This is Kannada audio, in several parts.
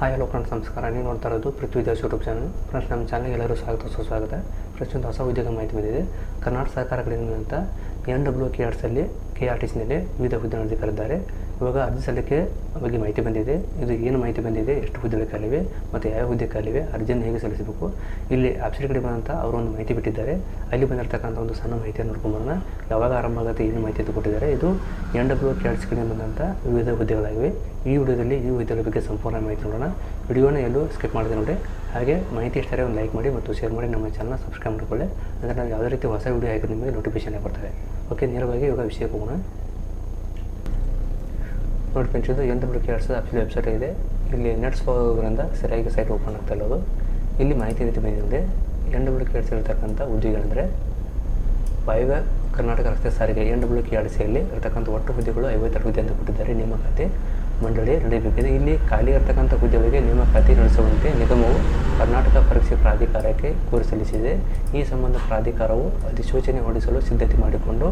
ಹಾಯ್ ಹಲೋ ಫ್ರೆಂಡ್ಸ್ ನಮಸ್ಕಾರ. ನೀವು ನೋಡ್ತಾ ಇರೋದು Prithvi Das YouTube channel friends, ನಮ್ಮ ಚಾನಲ್ಗೆ ಎಲ್ಲರೂ ಸ್ವಾಗತ ಸುಸ್ವಾಗತ ಒಂದು ಹೊಸ ಉದ್ಯೋಗ ಮಾಹಿತಿ ಬಂದಿದೆ. ಕರ್ನಾಟಕ ಸರ್ಕಾರ ಕಡೆಯಿಂದ ಎನ್ ಡಬ್ಲ್ಯೂ ಕೆ ಆರ್ಸಲ್ಲಿ ಕೆ ಆರ್ ಟಿ ಸಿನಲ್ಲಿ ವಿವಿಧ ಹುದ್ದೆಗಳನ್ನು ಕರೆದಿದ್ದಾರೆ ಇವಾಗ ಅರ್ಜಿ ಸಲ್ಲಿಕೆ ಬಗ್ಗೆ ಮಾಹಿತಿ ಬಂದಿದೆ. ಇದು ಏನು ಮಾಹಿತಿ ಬಂದಿದೆ, ಎಷ್ಟು ಹುದ್ದೆಗಳು ಕಾಲಿವೆ ಮತ್ತು ಯಾವ ಹುದ್ದೆ ಖಾಲಿವೆ ಅರ್ಜಿಯನ್ನು ಹೇಗೆ ಸಲ್ಲಿಸಬೇಕು? ಇಲ್ಲಿ ಆಪ್ಷನ್ ಕಡೆ ಬಂದಂಥ ಅವರು ಒಂದು ಮಾಹಿತಿ ಬಿಟ್ಟಿದ್ದಾರೆ. ಅಲ್ಲಿ ಬಂದಿರತಕ್ಕಂಥ ಒಂದು ಸಣ್ಣ ಮಾಹಿತಿಯನ್ನು ನೋಡ್ಕೊಂಬರೋಣ. ಯಾವಾಗ ಆರಂಭ ಆಗುತ್ತೆ ಏನು ಮಾಹಿತಿ ಕೊಟ್ಟಿದ್ದಾರೆ. ಇದು ಎನ್ ಡಬ್ಲ್ಯೂ ಕೆ ಆರ್ಟ್ಸ್ ಕಡೆ ಬಂದಂಥ ವಿವಿಧ ಹುದ್ದೆಗಳಾಗಿವೆ ಈ ವಿಡಿಯೋದಲ್ಲಿ ಈ ಹುದ್ದೆಗಳ ಬಗ್ಗೆ ಸಂಪೂರ್ಣ ಮಾಹಿತಿ ನೋಡೋಣ. ವಿಡಿಯೋನ ಎಲ್ಲೂ ಸ್ಕಿಪ್ ಮಾಡಿದೆ ನೋಡಿ ಹಾಗೆ ಮಾಹಿತಿ ಇಷ್ಟರೆ ಒಂದು ಲೈಕ್ ಮಾಡಿ ಮತ್ತು ಶೇರ್ ಮಾಡಿ. ನಮ್ಮ ಚಾನಲ್ನ ಸಬ್ಸ್ಕ್ರೈಬ್ ಮಾಡಿಕೊಳ್ಳಿ ಅಂದರೆ ನಾವು ಯಾವುದೇ ರೀತಿ ಹೊಸ ವಿಡಿಯೋ ಹಾಕಿದ್ರೆ ನಿಮಗೆ ನೋಟಿಫಿಕೇಶನ್ ಬರ್ತದೆ ಓಕೆ ನೇರವಾಗಿ ಇವಾಗ ವಿಷಯಕ್ಕೆ ಹೋಗೋಣ. ನೋಡಿ ಫ್ರೆಂಡ್ಸ್ ಇದು ಎನ್ ಡಬ್ಲ್ಯೂ ವೆಬ್ಸೈಟ್ ಇದೆ ಇಲ್ಲಿ ನೆಟ್ಸ್ ಹೋಗೋದ್ರಿಂದ ಸರಿಯಾಗಿ ಸೈಟ್ ಓಪನ್ ಆಗ್ತಾ ಇಲ್ಲದು ಇಲ್ಲಿ ಮಾಹಿತಿ ನೀತಿ ಬಂದಿದೆ ಎನ್ ಡಬ್ಲ್ಯೂ ಕೆ ಆರ್ಟ್ಸ್ ಇರ್ತಕ್ಕಂಥ ಉದ್ಯೋಗಗಳಂದರೆ, ವಾಯುವ್ಯ ಕರ್ನಾಟಕ ರಸ್ತೆ ಸಾರಿಗೆ ಎನ್ ಡಬ್ಲ್ಯೂ ಕೆ ಆರ್ ಸಿಯಲ್ಲಿ ಇರತಕ್ಕಂಥ ಒಟ್ಟು ಹುದ್ದೆಗಳು ಐವತ್ತೆರಡು ಹುದ್ದೆ ಅಂತ ಕೊಟ್ಟಿದ್ದಾರೆ ನೇಮಕಾತಿ ಮಂಡಳಿ ನಡೆಯಬೇಕಿದೆ. ಇಲ್ಲಿ ಖಾಲಿ ಇರತಕ್ಕಂಥ ಹುದ್ದೆಗಳಿಗೆ ನೇಮಕಾತಿ ನಡೆಸುವಂತೆ ನಿಗಮವು ಕರ್ನಾಟಕ ಪರೀಕ್ಷೆ ಪ್ರಾಧಿಕಾರಕ್ಕೆ ಕೋರಿ ಸಲ್ಲಿಸಿದೆ. ಈ ಸಂಬಂಧ ಪ್ರಾಧಿಕಾರವು ಅಧಿಸೂಚನೆ ಹೊರಡಿಸಲು ಸಿದ್ಧತೆ ಮಾಡಿಕೊಂಡು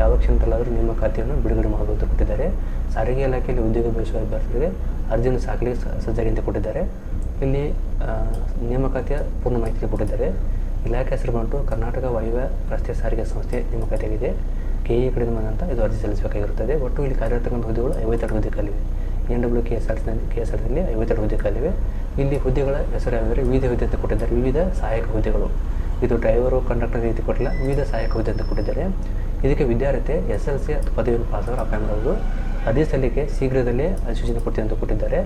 ಯಾವ ಕ್ಷಣದಲ್ಲಾದರೂ ನೇಮಕಾತಿಯನ್ನು ಬಿಡುಗಡೆ ಮಾಡಬಹುದು ಕೊಟ್ಟಿದ್ದಾರೆ. ಸಾರಿಗೆ ಇಲಾಖೆಯಲ್ಲಿ ಉದ್ಯೋಗ ಬಯಸುವ ಅಭ್ಯರ್ಥಿಗಳಿಗೆ ಅರ್ಜಿಯನ್ನು ಸಾಕಲಿಕ್ಕೆ ಸಜ್ಜಾಗಿ ಅಂತ ಕೊಟ್ಟಿದ್ದಾರೆ. ಇಲ್ಲಿ ನೇಮಕಾತಿಯ ಪೂರ್ಣ ಮಾಹಿತಿ ಕೊಟ್ಟಿದ್ದಾರೆ. ಇಲಾಖೆ ಹೆಸರು ಬಂದು ಕರ್ನಾಟಕ ವಾಯುವ್ಯ ರಸ್ತೆ ಸಾರಿಗೆ ಸಂಸ್ಥೆ ನೇಮಕಾತಿಯಾಗಿದೆ ಕೆ ಇ ಕಡೆಯಿಂದ ಬಂದಂಥ ಇದು ಅರ್ಜಿ ಸಲ್ಲಿಸಬೇಕಾಗಿರುತ್ತದೆ. ಒಟ್ಟು ಇಲ್ಲಿ ಕಾರ್ಯರತಕ್ಕಂಥ ಹುದ್ದೆಗಳು ಐವತ್ತೆರಡು ಹುದ್ದೆ ಖಾಲಿವೆ N W K S R K S ಆರ್ನಲ್ಲಿ ಐವತ್ತೆರಡು ಹುದ್ದೆ ಖಾಲಿವೆ ಇಲ್ಲಿ ಹುದ್ದೆಗಳ ಹೆಸರು ಯಾವುದಂದರೆ ವಿವಿಧ ಹುದ್ದೆ ಅಂತ ಕೊಟ್ಟಿದ್ದಾರೆ. ವಿವಿಧ ಸಹಾಯಕ ಹುದ್ದೆಗಳು. ಇದು ಡ್ರೈವರು ಕಂಡಕ್ಟರ್ ರೀತಿ ಕೊಟ್ಟಿಲ್ಲ. ವಿವಿಧ ಸಹಾಯಕ ಹುದ್ದೆ ಅಂತ ಕೊಟ್ಟಿದ್ದಾರೆ. ಇದಕ್ಕೆ ವಿದ್ಯಾರ್ಥಿ ಎಸ್ ಎಲ್ ಸಿ ಪದವಿಯನ್ನು ಆಗಿ ಅಪ್ಲೈ ಮಾಡಬಹುದು ಅದೇ ಸಲಿಕೆ ಶೀಘ್ರದಲ್ಲೇ ಅಧಿಸೂಚನೆ ಕೊಡ್ತೀವಿ ಅಂತ ಕೊಟ್ಟಿದ್ದಾರೆ.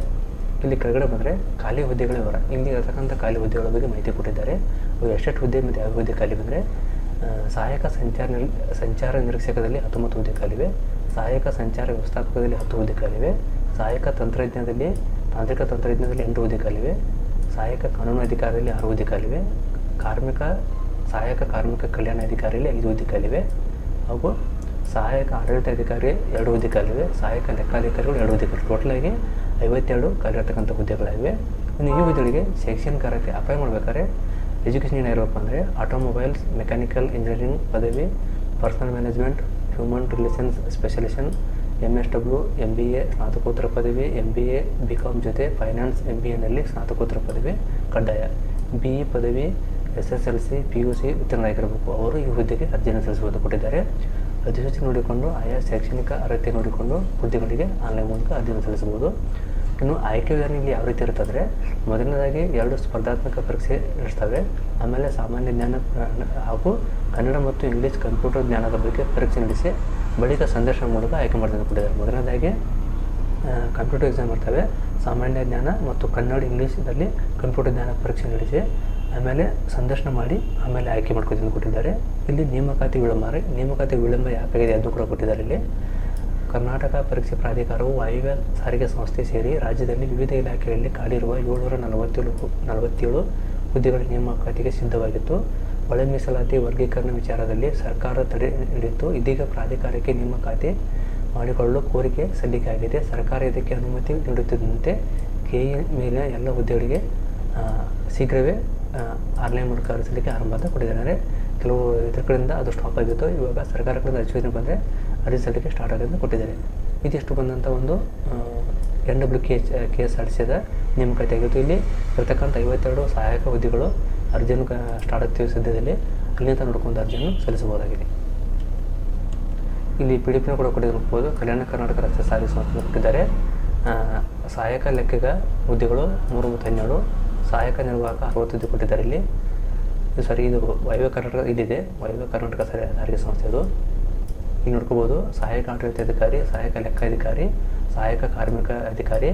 ಇಲ್ಲಿ ಕೆಳಗಡೆ ಬಂದರೆ ಖಾಲಿ ಹುದ್ದೆಗಳ ವಿವರ ಇಲ್ಲಿ ಇರತಕ್ಕಂಥ ಖಾಲಿ ಹುದ್ದೆಗಳ ಬಗ್ಗೆ ಮಾಹಿತಿ ಕೊಟ್ಟಿದ್ದಾರೆ. ಅವು ಎಷ್ಟೆಷ್ಟು ಹುದ್ದೆ ಮತ್ತು ಯಾವ ಹುದ್ದೆ ಖಾಲಿ ಬಂದರೆ ಸಹಾಯಕ ಸಂಚಾರ ಸಂಚಾರ ನಿರೀಕ್ಷಕದಲ್ಲಿ ಹತ್ತೊಂಬತ್ತು ಹುದ್ದೆ ಖಾಲಿವೆ. ಸಹಾಯಕ ಸಂಚಾರ ವ್ಯವಸ್ಥಾಪಕದಲ್ಲಿ ಹತ್ತು ಹುದ್ದೆ ಖಾಲಿವೆ. ಸಹಾಯಕ ತಂತ್ರಜ್ಞಾನದಲ್ಲಿ, ತಾಂತ್ರಿಕ ತಂತ್ರಜ್ಞಾನದಲ್ಲಿ ಎಂಟು ಹುದ್ದೆ ಖಾಲಿವೆ ಸಹಾಯಕ ಕಾನೂನು ಅಧಿಕಾರಿಯಲ್ಲಿ ಆರು ಹುದ್ದೆ ಖಾಲಿವೆ ಕಾರ್ಮಿಕ ಸಹಾಯಕ ಕಾರ್ಮಿಕ ಕಲ್ಯಾಣ ಅಧಿಕಾರಿಯಲ್ಲಿ ಐದು ಹುದ್ದೆ ಖಾಲಿವೆ ಹಾಗೂ ಸಹಾಯಕ ಆಡಳಿತ ಅಧಿಕಾರಿ ಎರಡು ಹುದ್ದೆ ಖಾಲಿವೆ ಸಹಾಯಕ ಲೆಕ್ಕಾಧಿಕಾರಿಗಳು ಎರಡು ಟೋಟಲ್ ಟೋಟಲಾಗಿ ಐವತ್ತೆರಡು ಖಾಲಿರ್ತಕ್ಕಂಥ ಹುದ್ದೆಗಳಿವೆ. ಇನ್ನು ಈ ಹುದ್ದೆಗಳಿಗೆ ಶೈಕ್ಷಣಿಕ ಅರ್ಹತೆ ಅಪ್ಲೈ ಮಾಡಬೇಕಾದ್ರೆ ಎಜುಕೇಷನ್ ಏನಿರಬೇಕು ಅಂದರೆ ಆಟೋಮೊಬೈಲ್ಸ್ ಮೆಕ್ಯಾನಿಕಲ್ ಇಂಜಿನಿಯರಿಂಗ್ ಪದವಿ personal management human relations specialisation M S W M B A ಸ್ನಾತಕೋತ್ತರ ಪದವಿ M B A B Com ಜೊತೆ ಫೈನಾನ್ಸ್ ಎಂ ಬಿ ಎನಲ್ಲಿ ಸ್ನಾತಕೋತ್ತರ ಪದವಿ ಕಡ್ಡಾಯ. ಬಿ ಇ ಪದವಿ S S L C P U C ಉತ್ತೀರ್ಣರಾಗಿರಬೇಕು. ಅವರು ಈ ಹುದ್ದೆಗೆ ಅರ್ಜಿಯನ್ನು ಸಲ್ಲಿಸುವುದು ಕೊಟ್ಟಿದ್ದಾರೆ. ಅಧಿಸೂಚನೆ ನೋಡಿಕೊಂಡು, ಆಯಾ ಶೈಕ್ಷಣಿಕ ಅರ್ಹತೆ ನೋಡಿಕೊಂಡು ಹುದ್ದೆಗಳಿಗೆ ಆನ್ಲೈನ್ ಮೂಲಕ ಅರ್ಜಿಯನ್ನು ಸಲ್ಲಿಸಬಹುದು. ಇನ್ನು ಆಯ್ಕೆ ವಿಧಾನ ಯಾವ ರೀತಿ ಇರ್ತಂದರೆ ಮೊದಲನೇದಾಗಿ ಎರಡು ಸ್ಪರ್ಧಾತ್ಮಕ ಪರೀಕ್ಷೆ ನಡೆಸ್ತವೆ. ಆಮೇಲೆ ಸಾಮಾನ್ಯ ಜ್ಞಾನ, ಹಾಗೂ ಕನ್ನಡ ಮತ್ತು ಇಂಗ್ಲೀಷ್ ಕಂಪ್ಯೂಟರ್ ಜ್ಞಾನದ ಬಗ್ಗೆ ಪರೀಕ್ಷೆ ನಡೆಸಿ ಬಳಿಕ ಸಂದರ್ಶನ ಮೂಲಕ ಆಯ್ಕೆ ಮಾಡ್ತಾರೆ ಕೊಟ್ಟಿದ್ದಾರೆ ಮೊದಲನೇದಾಗಿ ಕಂಪ್ಯೂಟರ್ ಎಕ್ಸಾಮ್ ಬರ್ತವೆ ಸಾಮಾನ್ಯ ಜ್ಞಾನ ಮತ್ತು ಕನ್ನಡ ಇಂಗ್ಲೀಷ್ನಲ್ಲಿ ಕಂಪ್ಯೂಟರ್ ಜ್ಞಾನ ಪರೀಕ್ಷೆ ನಡೆಸಿ, ಆಮೇಲೆ ಸಂದರ್ಶನ ಮಾಡಿ, ಆಮೇಲೆ ಆಯ್ಕೆ ಮಾಡ್ಕೊತೀನಿ ಕೊಟ್ಟಿದ್ದಾರೆ. ಇಲ್ಲಿ ನೇಮಕಾತಿ ವಿಳಂಬ ನೇಮಕಾತಿ ವಿಳಂಬ ಯಾಕಾಗಿದೆ ಅದು ಕೂಡ ಕೊಟ್ಟಿದ್ದಾರೆ ಇಲ್ಲಿ. ಕರ್ನಾಟಕ ಪರೀಕ್ಷೆ ಪ್ರಾಧಿಕಾರವು ವಾಯುವ್ಯ ಸಾರಿಗೆ ಸಂಸ್ಥೆ ಸೇರಿ ರಾಜ್ಯದಲ್ಲಿ ವಿವಿಧ ಇಲಾಖೆಯಲ್ಲಿ ಖಾಲಿರುವ ಏಳ್ನೂರ ನಲವತ್ತೇಳು ನಲವತ್ತೇಳು ಹುದ್ದೆಗಳ ನೇಮಕಾತಿಗೆ ಸಿದ್ಧವಾಗಿತ್ತು. ಒಳ ಮೀಸಲಾತಿ ವರ್ಗೀಕರಣ ವಿಚಾರದಲ್ಲಿ ಸರ್ಕಾರ ತಡೆ ನೀಡಿತ್ತು. ಇದೀಗ ಪ್ರಾಧಿಕಾರಕ್ಕೆ ನೇಮಕಾತಿ ಮಾಡಿಕೊಳ್ಳಲು ಕೋರಿಕೆ ಸಲ್ಲಿಕೆಯಾಗಿದೆ. ಸರ್ಕಾರ ಇದಕ್ಕೆ ಅನುಮತಿ ನೀಡುತ್ತಿದ್ದಂತೆ ಕೆಇ ಮೇಲಿನ ಎಲ್ಲ ಹುದ್ದೆಗಳಿಗೆ ಶೀಘ್ರವೇ ಆನ್ಲೈನ್ ಮೂಲಕ ಅರ್ಜಿಸಲಿಕ್ಕೆ ಆರಂಭ ಅಂತ ಕೊಟ್ಟಿದ್ದಾರೆ. ಕೆಲವು ಇದ್ರ ಕಡೆಯಿಂದ ಅದು ಸ್ಟಾಪ್ ಆಗಿತ್ತು. ಇವಾಗ ಸರ್ಕಾರ ಕಡೆಯಿಂದ ಅಧಿಸೂಚನೆ ಬಂದರೆ ಅರ್ಜಿ ಸಲ್ಲಿಕೆ ಸ್ಟಾರ್ಟ್ ಆಗಿದೆ ಕೊಟ್ಟಿದ್ದಾರೆ. ಇದಿಷ್ಟು ಬಂದಂಥ ಒಂದು N W K H, K S R ಟಿಸಿದ ನೇಮಕಾತಿ ಆಗಿತ್ತು. ಇಲ್ಲಿ ಇರತಕ್ಕಂಥ ಐವತ್ತೆರಡು ಸಹಾಯಕ ಹುದ್ದೆಗಳು ಅರ್ಜಿಯನ್ನು ಸ್ಟಾರ್ಟ್ ಆಗ್ತೀವಿ ಸದ್ಯದಲ್ಲಿ. ಅಲ್ಲಿಂದ ನೋಡ್ಕೊಂಡು ಅರ್ಜಿಯನ್ನು ಸಲ್ಲಿಸಬಹುದಾಗಿದೆ. ಇಲ್ಲಿ ಪಿ ಡಿ ಪಿನ ಕೂಡ ಕೊಟ್ಟಿರ್ಬೋದು ಕಲ್ಯಾಣ ಕರ್ನಾಟಕ ರಸ್ತೆ ಸಾರಿಗೆ ಸಂಸ್ಥೆ ಕೊಟ್ಟಿದ್ದಾರೆ. ಸಹಾಯಕ ಲೆಕ್ಕಿಗ ಹುದ್ದೆಗಳು ಮೂರು ಮತ್ತು ಹನ್ನೆರಡು. ಸಹಾಯಕ ನಿರ್ವಾಹಕ ಅರವತ್ತು ಹುದ್ದೆ ಕೊಟ್ಟಿದ್ದಾರೆ ಇಲ್ಲಿ. ಸರಿ, ಇದು ವಾಯುವ್ಯ ಕರ್ನಾಟಕ, ಇದಿದೆ. ವಾಯುವ್ಯ ಕರ್ನಾಟಕ ಸಾರಿಗೆ ಸಂಸ್ಥೆ ಅದು. ಇಲ್ಲಿ ನೋಡ್ಕೋಬೋದು ಸಹಾಯಕ ಆಡಳಿತ ಅಧಿಕಾರಿ, ಸಹಾಯಕ ಲೆಕ್ಕ ಅಧಿಕಾರಿ ಸಹಾಯಕ ಕಾರ್ಮಿಕ ಅಧಿಕಾರಿ.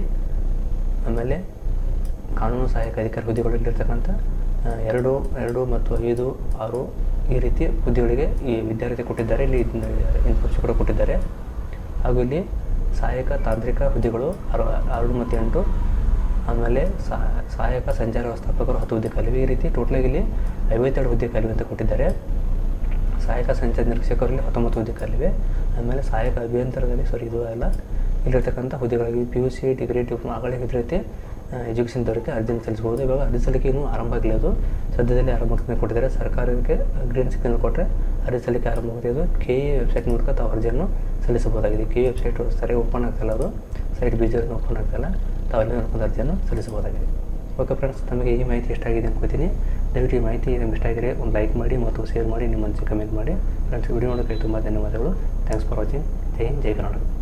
ಆಮೇಲೆ ಕಾನೂನು ಸಹಾಯಕ ಅಧಿಕಾರಿ ಹುದ್ದೆಗಳಲ್ಲಿರ್ತಕ್ಕಂಥ ಎರಡು ಎರಡು ಮತ್ತು ಐದು, ಆರು ಈ ರೀತಿ ಹುದ್ದೆಗಳಿಗೆ ಈ ವಿದ್ಯಾರ್ಥಿ ಕೊಟ್ಟಿದ್ದಾರೆ. ಇಲ್ಲಿ ಶಿಕ್ಷಕರು ಕೊಟ್ಟಿದ್ದಾರೆ. ಹಾಗೂ ಇಲ್ಲಿ ಸಹಾಯಕ ತಾಂತ್ರಿಕ ಹುದ್ದೆಗಳು ಆರು ಆರು ಮತ್ತು ಎಂಟು. ಆಮೇಲೆ ಸಹ- ಸಹಾಯಕ ಸಂಚಾರ ವ್ಯವಸ್ಥಾಪಕರು ಹತ್ತು ಹುದ್ದೆ ಖಾಲಿವೆ ಈ ರೀತಿ ಟೋಟಲಾಗಿ ಇಲ್ಲಿ ಐವತ್ತೆರಡು ಹುದ್ದೆ ಖಾಲಿವೆ ಅಂತ ಕೊಟ್ಟಿದ್ದಾರೆ. ಸಹಾಯಕ ಸಂಚಾರ ನಿರೀಕ್ಷಕರಲ್ಲಿ ಹತ್ತೊಂಬತ್ತು ಹುದ್ದೆ ಖಾಲಿವೆ ಆಮೇಲೆ ಸಹಾಯಕ ಅಭಿಯಂತರದಲ್ಲಿ ಸರಿ ಇದು ಎಲ್ಲ ಇಲ್ಲಿರ್ತಕ್ಕಂಥ ಹುದ್ದೆಗಳಾಗಿ P U C degree diploma ಆಗಲೇ ಇದೇ ರೀತಿ ಎಜುಕೇಷನ್ ದೊರಕಿ ಅರ್ಜಿಯನ್ನು ಸಲ್ಲಿಸ್ಬೋದು. ಇವಾಗ ಅರ್ಜಿ ಸಲ್ಲಿಕೆ ಇನ್ನೂ ಆರಂಭ ಅದು. ಸದ್ಯದಲ್ಲಿ ಆರಂಭ ಆಗ್ತದೆ ಕೊಟ್ಟಿದ್ದಾರೆ. ಸರ್ಕಾರಕ್ಕೆ ಗ್ರೀನ್ ಸಿಗ್ನಲ್ ಕೊಟ್ಟರೆ ಅರ್ಜಿ ಸಲ್ಲಿಕೆ ಆರಂಭ ಆಗುತ್ತೆ. ಇದು ಕೆ ಇ ವೆಬ್ಸೈಟ್ ಮೂಲಕ ತಾವು ಅರ್ಜಿಯನ್ನು ಸಲ್ಲಿಸಬಹುದಾಗಿದೆ. ಕೆ ಇ ವೆಬ್ಸೈಟ್ ಸರಿಯಾಗಿ ಓಪನ್ ಆಗ್ತಿಲ್ಲ ಅದು. ಸೈಟ್ ಬೀಜ ಓಪನ್ ಆಗ್ತಾಯಿಲ್ಲ ಅಲ್ಲಿ ನೋಡ್ಕೊಂಡು ಅರ್ಜಿಯನ್ನು ಸಲ್ಲಿಸಬಹುದಾಗಿದೆ. ಓಕೆ ಫ್ರೆಂಡ್ಸ್ ತಮಗೆ ಈ ಮಾಹಿತಿ ಎಷ್ಟಾಗಿದೆ ಅನ್ಕೋತೀನಿ ದಯವಿಟ್ಟು ಈ ಮಾಹಿತಿ ನಿಮ್ಗೆ ಇಷ್ಟ ಆಗಿದ್ರೆ ಒಂದು ಲೈಕ್ ಮಾಡಿ ಮತ್ತು ಶೇರ್ ಮಾಡಿ. ನಿಮ್ಮ ಮನಸ್ಸಿಗೆ ಕಮೆಂಟ್ ಮಾಡಿ. ಫ್ರೆಂಡ್ಸ್ ವಿಡಿಯೋ ನೋಡೋಕ್ಕೆ ತುಂಬ ಧನ್ಯವಾದಗಳು. ಥ್ಯಾಂಕ್ಸ್ ಫಾರ್ ವಾಚಿಂಗ್ ಜೈ ಹಿಂದ್, ಜೈ ಕರ್ನಾಟಕ.